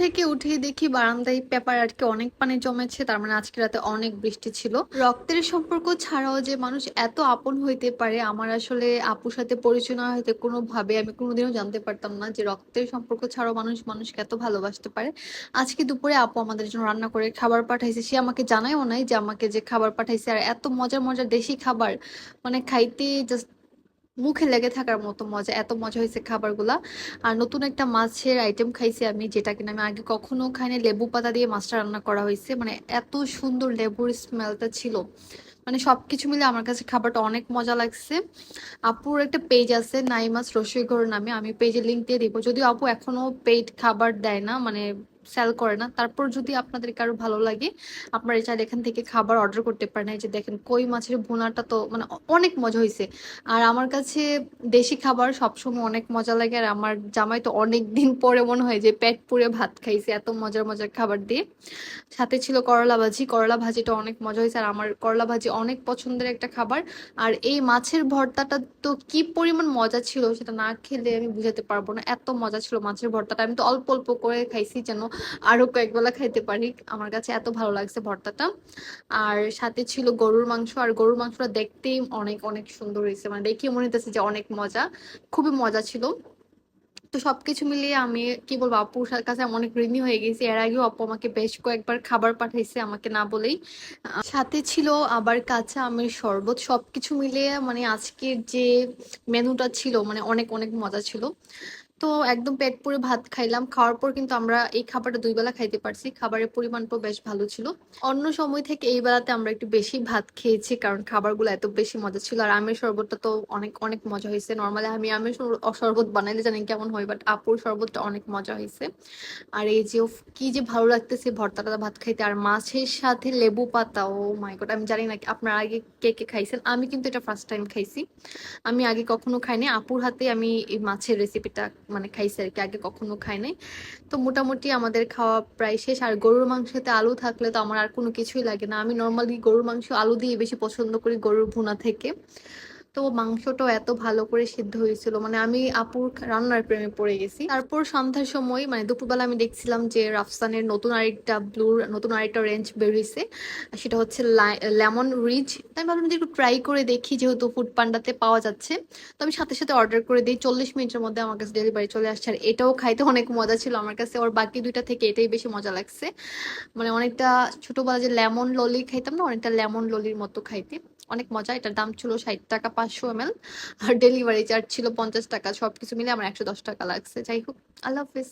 থেকে উঠে দেখি বারান্দায় পেপার আর কি অনেক পানি জমেছে, তার মানে আজকে রাতে অনেক বৃষ্টি ছিল। রক্তের সম্পর্ক ছাড়াও যে মানুষ এত আপন হইতে পারে, আমার আসলে আপুর সাথে পরিচয় না হইতে কোনোভাবে আমি কোনোদিনও জানতে পারতাম না যে রক্তের সম্পর্ক ছাড়াও মানুষ, মানুষকে এত ভালোবাসতে পারে। আজকে দুপুরে আপু আমাদের জন্য রান্না করে খাবার পাঠাইছে। সে আমাকে জানায়ও নাই যে আমাকে যে খাবার পাঠাইছে, আর এত মজার মজার দেশি খাবার মানে খাইতে জাস্ট মুখে লেগে থাকার মতো মজা, এত মজা হয়েছে খাবারগুলা। আর নতুন একটা মাছের আইটেম খাইছি আমি, যেটা কিনা আমি আগে কখনো খাইনি লেবু পাতা দিয়ে মাছটা রান্না করা হয়েছে। মানে এত সুন্দর লেবুর স্মেলটা ছিল। মানে সবকিছু মিলে আমার কাছে খাবারটা অনেক মজা লাগছে। আপুর একটা পেজ আছে, নাইমাস রসই ঘর নামে। আমি পেজের লিঙ্ক দিয়ে দিব। যদিও আপু এখনও পেইড খাবার দেয় না মানে সেল করে না। তারপর যদি আপনাদের কারও ভালো লাগে, আপনারা চাইলে এখান থেকে খাবার অর্ডার করতে পারেন। এই যে দেখেন, কই মাছের ভুনাটা তো মানে অনেক মজা হয়েছে আর আমার কাছে দেশি খাবার সবসময় অনেক মজা লাগে। আর আমার জামাই তো অনেক দিন পরে মনে হয় যে পেট পুড়ে ভাত খাইছে এত মজার মজার খাবার দিয়ে। সাথে ছিল করলা ভাজি। করলা ভাজিটা অনেক মজা হয়েছে আর আমার করলা ভাজি অনেক পছন্দের একটা খাবার। আর এই মাছের ভর্তাটা তো কি পরিমাণ মজা ছিল সেটা না খেলে আমি বুঝাতে পারব না। এত মজা ছিল মাছের ভর্তাটা। আমি তো অল্প অল্প করে খাইছি যেন আরও কয়েকবেলা খাইতে পারি। আমার কাছে এত ভালো লাগছে ভর্তাটা। আর সাথে ছিল গরুর মাংস। আর গরুর মাংসটা দেখতেই অনেক অনেক সুন্দর হয়েছে। মানে দেখে মনে হতেছে যে অনেক মজা। খুবই মজা ছিল। তো সবকিছু মিলিয়ে আমি, কি বলব, আপুর কাছে অনেক ঋণী হয়ে গেছি। এর আগেও আপু আমাকে বেশ কয়েকবার খাবার পাঠাইছে আমাকে না বলেই। সাথে ছিল আবার কাঁচা আমের শরবত। সবকিছু মিলিয়ে মানে আজকের যে মেনুটা ছিল মানে অনেক অনেক মজা ছিল। তো একদম পেট পুরে ভাত খাইলাম। খাওয়ার পর কিন্তু আমরা এই খাবারটা দুই বেলা খাইতে পারছি। খাবারের পরিমাণটাও বেশ ভালো ছিল। অন্য সময় থেকে এই বেলাতে আমরা একটু বেশি ভাত খেয়েছি কারণ খাবারগুলো এত বেশি মজা ছিল। আর আমের শরবতটা তো অনেক অনেক মজা হয়েছে। নর্মালি আমি আমের শরবত বানাইলে জানি কেমন হয় বাট আপুর শরবতটা অনেক মজা হয়েছে। আর এই যে কি যে ভালো লাগতেছে ভর্তাটা, ভাত খাইতে। আর মাছের সাথে লেবু পাতা, ও মাই আমি জানি না আপনার আগে কে কে খাইছেন। আমি কিন্তু এটা ফার্স্ট টাইম খাইছি। আমি আগে কখনো খাইনি। আপুর হাতে আমি এই মাছের রেসিপিটা মানে খাইছে আর কি, আগে কখনো খাই নাই। তো মোটামুটি আমাদের খাওয়া প্রায় শেষ। আর গরুর মাংসতে আলু থাকলে তো আমার আর কোনো কিছুই লাগে না। আমি নর্মালি গরুর মাংস আলু দিয়ে বেশি পছন্দ করি গরুর ভুনা থেকে। তো মাংসটাও এত ভালো করে সিদ্ধ হয়েছিল। মানে আমি আপুর রান্নার প্রেমে পড়ে গেছি। তারপর সন্ধ্যার সময় মানে দুপুরবেলা আমি দেখছিলাম যে রাফসানের নতুন আরেকটা ব্লুর নতুন আরেকটা রেঞ্জ বেরিয়েছে। সেটা হচ্ছে লেমন রিচ আমি ভাবলাম যে একটু ট্রাই করে দেখি, যেহেতু ফুড পান্ডাতে পাওয়া যাচ্ছে। তো আমি সাথে সাথে অর্ডার করে দিই। চল্লিশ মিনিটের মধ্যে আমার কাছে ডেলিভারি চলে আসছে। আর এটাও খাইতে অনেক মজা ছিল আমার কাছে। ওর বাকি দুইটা থেকে এটাই বেশি মজা লাগছে। মানে অনেকটা ছোটবেলা যে লেমন ললি খাইতাম না, অনেকটা লেমন ললির মতো খাইতে। অনেক মজা। এটার দাম ছিল ষাট টাকা পাঁচশো এম এল আর ডেলিভারি চার্জ ছিল পঞ্চাশ টাকা। সবকিছু মিলে আমার একশো দশ টাকা লাগছে। যাই হোক আল্লাহ হাফিজ